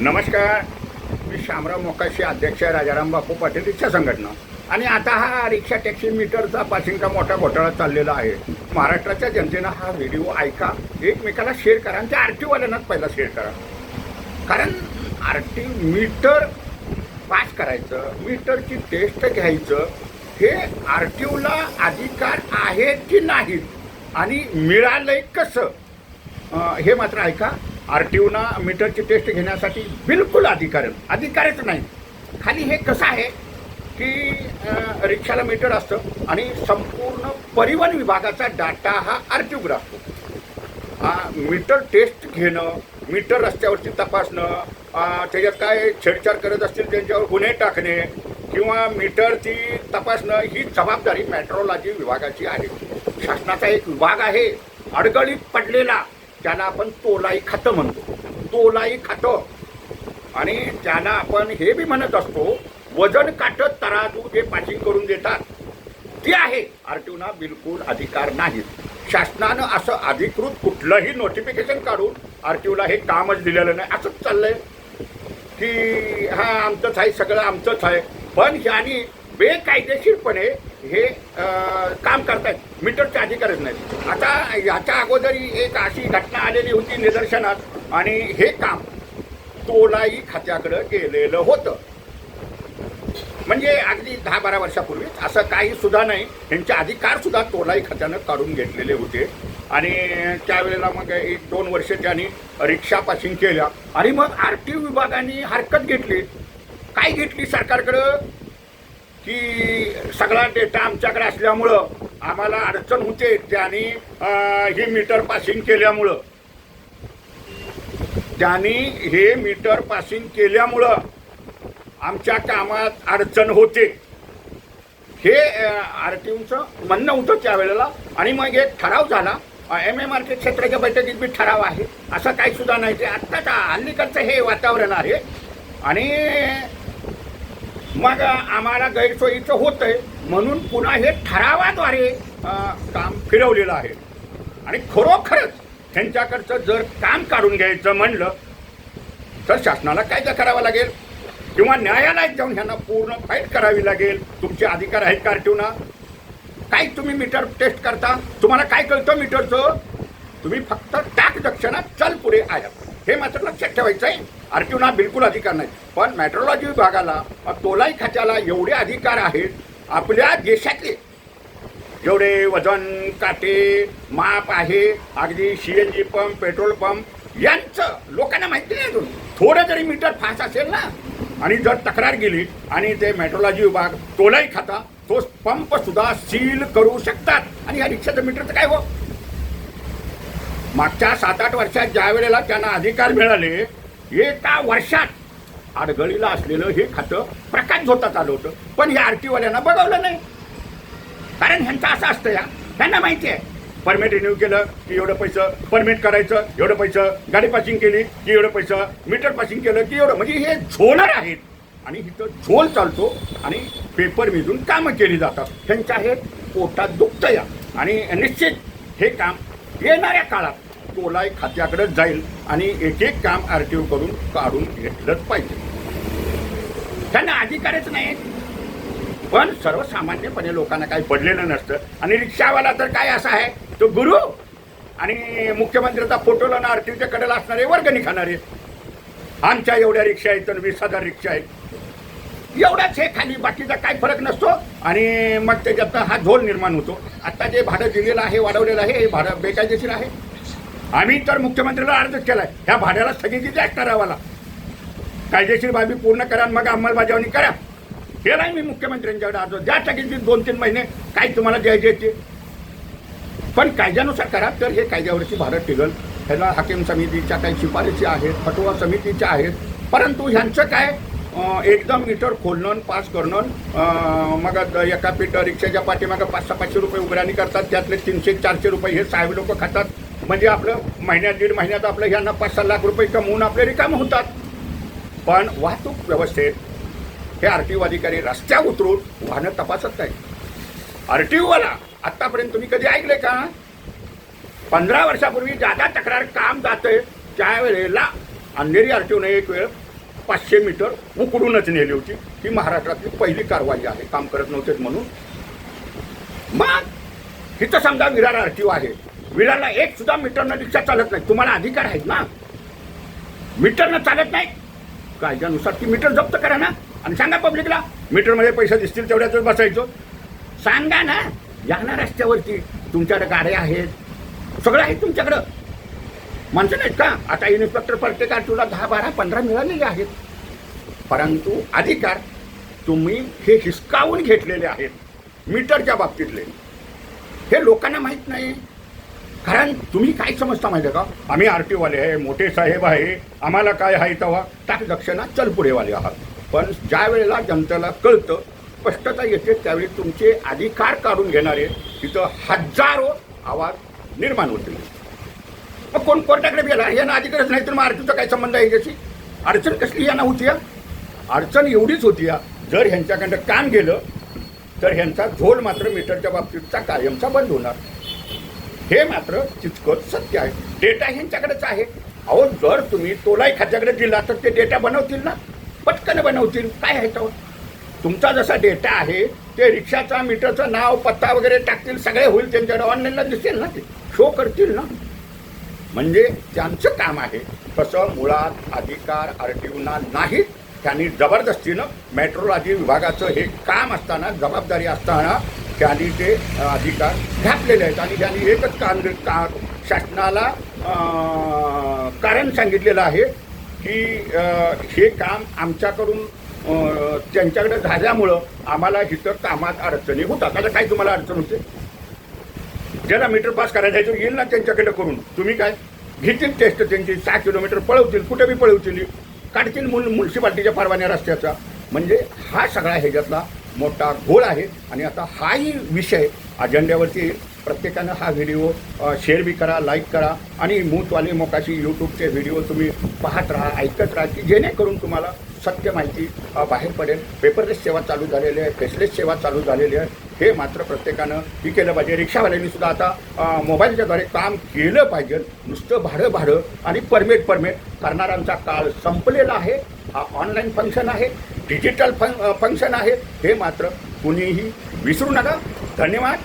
नमस्कार. मी शामराव मोकाशी अध्यक्ष राजाराम बापू पाटील रिक्षा संघटना. आणि आता हा रिक्षा टॅक्सी मीटरचा पासिंगचा मोठा घोटाळा चाललेला आहे. महाराष्ट्राच्या जनतेनं हा व्हिडिओ ऐका एकमेकाला शेअर करा आणि त्या आर टी वाल्यांनाच पहिला शेअर करा. कारण आर टी मीटर पास करायचं मीटरची टेस्ट घ्यायचं हे आर टी ओला अधिकार आहे की नाहीत आणि मिळालंय कसं? हे मात्र ऐका. आर टी ओना मीटरची टेस्ट घेण्यासाठी बिलकुल अधिकार अधिकारच नाही. खाली हे कसं आहे की रिक्षाला मीटर असतं आणि संपूर्ण परिवहन विभागाचा डाटा हा आर टी ओवर असतो मीटर टेस्ट घेणं मीटर रस्त्यावरती तपासणं त्याच्यात काय छेडछाड करत असतील त्यांच्यावर गुन्हे टाकणे किंवा मीटरची तपासणं ही जबाबदारी मेट्रोलॉजी विभागाची आहे. शासनाचा एक विभाग आहे. अडगळीत पडलेला त्याला आपण तोलाई खातं म्हणतो. तोलाई खातं. आणि त्याला आपण हे बी म्हणत असतो वजन काटत तराजू जे पाचिंग करून देतात ते आहे. आरटीओना बिलकुल अधिकार नाहीत. शासनानं असं अधिकृत कुठलंही नोटिफिकेशन काढून आरटीओला हे कामच दिलेलं नाही. असंच चाललंय. की हा आमचंच आहे सगळं आमचंच आहे. पण ह्यानी बेकायदेशीरपणे हे काम करतायत. मीटरचे अधिकारच नाहीत. आता याच्या अगोदर एक अशी घटना आलेली होती निदर्शनात आणि हे काम तोलाई खात्याकडं गेलेलं होतं. म्हणजे अगदी दहा बारा वर्षापूर्वीच असं काही सुद्धा नाही. यांचे अधिकार सुद्धा तोलाई खात्यानं काढून घेतलेले होते. आणि त्यावेळेला मग एक दोन वर्ष त्यांनी रिक्षा पासिंग केल्या. आणि मग आर टी विभागाने हरकत घेतली. काय घेतली सरकारकडं? की सगळा डेटा आमच्याकडे असल्यामुळं आम्हाला अडचण होते त्यांनी हे मीटर पासिंग केल्यामुळं. त्यांनी हे मीटर पासिंग केल्यामुळं आमच्या कामात अडचण होते. हे आर टी ओचं म्हणणं होतं त्यावेळेला. आणि मग एक ठराव झाला एम एम आर के क्षेत्राच्या बैठकीत बी ठराव आहे. असं काही सुद्धा नाही. ते आत्ताच हल्लीकडचं हे वातावरण आहे. आणि मग आम्हाला गैरसोयीचं होतंय. म्हणून पुन्हा हे ठरावाद्वारे काम फिरवलेलं आहे. आणि खरोखरच त्यांच्याकडचं जर काम काढून घ्यायचं म्हणलं तर शासनाला कायदा करावा लागेल. किंवा न्यायालयात जाऊन ह्यांना पूर्ण फाईट करावी लागेल. तुमचे अधिकार आहेत कार्टिवना काय तुम्ही मीटर टेस्ट करता? तुम्हाला काय कळतं मीटरचं? तुम्ही फक्त टाक दक्षिणात चल पुढे आया हे मात्र लक्षात ठेवायचं आहे आरटीओना बिलकुल अधिकार नाही. पण मेट्रोलॉजी विभागाला तोलाई खात्याला एवढे अधिकार आहेत आपल्या देशातले. जेवढे वजन काटे माप आहे अगदी C N G pump petrol pump यांचं लोकांना माहिती नाही अजून. थोडं जरी मीटर फास असेल ना आणि जर तक्रार गेली आणि ते मेट्रोलॉजी विभाग तोलाही खाता तो पंप सुद्धा सील करू शकतात. आणि या रिक्षाचं मीटरचं काय हो? मागच्या सात आठ वर्षात ज्या वेळेला त्यांना अधिकार मिळाले एका वर्षात आडगळीला असलेलं हे खातं प्रकाश झोतात आलं होतं. पण हे आरटीवाल्यांना बघवलं नाही. कारण ह्यांचं असं असतं या. त्यांना माहिती आहे. परमिट रिन्यू केलं की एवढं पैसं परमिट करायचं एवढं पैसं गाडी पासिंग केली की एवढं पैसं मीटर पासिंग केलं की एवढं. म्हणजे हे झोलर आहेत. आणि इथं झोल चालतो आणि पेपर मिजून कामं केली जातात. त्यांच्या हे पोटात दुखतं या. आणि निश्चित हे काम येणाऱ्या काळात तोलाई खात्याकडे जाईल आणि एक एक काम आर टी करून काढून घेतलंच पाहिजे. त्यांना अधिकारच नाही पण सर्वसामान्यपणे लोकांना काही पडलेलं नसतं. आणि रिक्षावाला तर काय असा आहे? तो गुरु आणि मुख्यमंत्र्याचा फोटो लावून आरटीच्या कडेला असणारे वर्गणी खाणारे. आमच्या एवढ्या रिक्षा आहेत तर वीस हजार रिक्षा आहेत. एवढाच हे खाली बाकीचा काय फरक नसतो. आणि मग त्याच्यात हा झोल निर्माण होतो. आता जे भाडं दिलेलं आहे वाढवलेलं आहे हे भाडं बेकायदेशीर आहे. आम्ही तर मुख्यमंत्र्याला अर्ज केलाय. ह्या भाड्याला स्थगिती द्या करावाला कायदेशीर बाबी पूर्ण करा मग अंमलबजावणी करा. केलाय मी मुख्यमंत्र्यांच्याकडे अर्ज. द्या स्थगिती दोन तीन महिने. काय तुम्हाला द्यायचे ते पण कायद्यानुसार करा तर हे कायद्यावरची भारत टिगल ह्याला हाकीम समितीच्या काही शिफारशी आहेत फटवा समितीच्या आहेत. परंतु ह्यांचं काय? एकदम मीटर खोलणं पास करणं मग द- एका पीठ रिक्षाच्या पाठीमागं पाच सहा पाचशे रुपये उघड्यानी करतात त्यातले तीनशे चारशे रुपये हे साहेब लोक खातात. म्हणजे आपलं महिन्यात दीड महिन्यात आपलं ह्यांना पाच सहा लाख रुपये कमवून आपले रिकाम होतात. पण वाहतूक व्यवस्थेत हे आर टी ओ अधिकारी रस्त्यावर उतरून वाहनं तपासत नाही आर टी ओवाला आत्तापर्यंत तुम्ही कधी ऐकले का? पंधरा वर्षापूर्वी जादा तक्रार काम जातंय त्यावेळेला अंधेरी आर टी ओने एक वेळ पाचशे मीटर उकडूनच नेली होती. ही महाराष्ट्रातली पहिली कारवाई आहे. काम करत नव्हतेच म्हणून. मग इथं समजा विरार आर टी ओ आहे. विरारला एक सुद्धा मीटरनं रिक्षा चालत नाही. तुम्हाला अधिकार आहेत ना? मीटरनं चालत नाही. कायद्यानुसार ती मीटर जप्त करा ना. आणि सांगा पब्लिकला मीटरमध्ये पैसे दिसतील तेवढ्याच बसायचो. सांगा ना या ना रस्त्यावरती तुमच्याकडे गाड्या आहेत. सगळं आहे तुमच्याकडं. माणसं नाहीत का? आता इन्स्पेक्टर प्रत्येक तुला दहा बारा पंधरा मिळालेले आहेत. परंतु अधिकार तुम्ही हे हिसकावून घेतलेले आहेत मीटरच्या बाबतीतले. हे लोकांना माहीत नाही. कारण तुम्ही काय समजता माहिती आहे का? आम्ही आर टीओवाले आहे मोठे साहेब आहे आम्हाला काय आहे तेव्हा? टाक दक्षिणा चल पुढेवाले आहात. पण ज्या वेळेला जनतेला कळतं स्पष्टता येते त्यावेळी तुमचे अधिकार काढून घेणारे तिथं हजारो आवाज निर्माण होतील. मग कोण कोर्टाकडे गेला? यांना अधिकारच नाही तर मग आरतीचा काय संबंध आहे याची अडचण कसली यांना होती या अडचण एवढीच होती या जर ह्यांच्याकडं काम गेलं तर ह्यांचा झोल मात्र मीटरच्या बाबतीतचा कायमचा बंद होणार. हे मात्र तितकंच सत्य आहे. डेटा ह्यांच्याकडेच आहे. अहो जर तुम्ही तोलाई खात्याकडे दिला तर ते डेटा बनवतील ना? पटकन बनवतील. काय आहे तुमचा जसा डेटा आहे ते रिक्षाचा मीटरचं नाव पत्ता वगैरे टाकतील सगळे होईल त्यांच्याकडे. ऑनलाईनला दिसेल ना ते? शो करतील ना? म्हणजे त्यांचं काम आहे तसं मुळात अधिकार आर टी नाहीत. त्यांनी जबरदस्तीनं मेट्रोलॉजी विभागाचं हे काम असताना जबाबदारी असताना त्यांनी ते अधिकार घातलेले आहेत. आणि त्यांनी एकच काम का शासनाला कारण सांगितलेलं आहे की हे काम आमच्याकडून त्यांच्याकडे झाल्यामुळं आम्हाला इथं कामात अडचणी होतात. आता काय तुम्हाला अडचण होते? ज्याला मीटर पास करायला जायचं येईल ना त्यांच्याकडे करून. तुम्ही काय? घेतील टेस्ट त्यांची सहा किलोमीटर पळवतील कुठे बी पळवतील. काढतील मुल म्युन्सिपाल्टीच्या परवान्या रस्त्याचा. म्हणजे हा सगळा ह्याच्यातला मोठा घोळ आहे. आणि आता हाही विषय अजेंड्यावरती प्रत्येकानं हा व्हिडिओ शेअर बी करा लाईक करा. आणि मूतवाले मोकाशी यूट्यूबचे व्हिडिओ तुम्ही पाहत राहा ऐकत राहा की जेणेकरून तुम्हाला सत्य माहिती बाहेर पडेल पेपरलेस सेवा चालू झालेली आहे फेसलेस सेवा चालू झालेली आहे. हे मात्र प्रत्येकानं ही केलं पाहिजे. रिक्षावाल्यांनी सुद्धा आता मोबाईलच्याद्वारे काम केलं पाहिजे. नुसतं भाडं भाडं आणि परमिट परमिट करणाऱ्यांचा काळ संपलेला आहे. हा ऑनलाईन फंक्शन आहे डिजिटल फं फंक्शन आहे. हे मात्र कुणीही विसरू नका. धन्यवाद.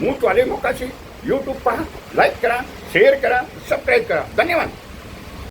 मूतवाले मोकाशी. यूट्यूब पहा लाईक करा शेअर करा सबस्क्राईब करा. धन्यवाद.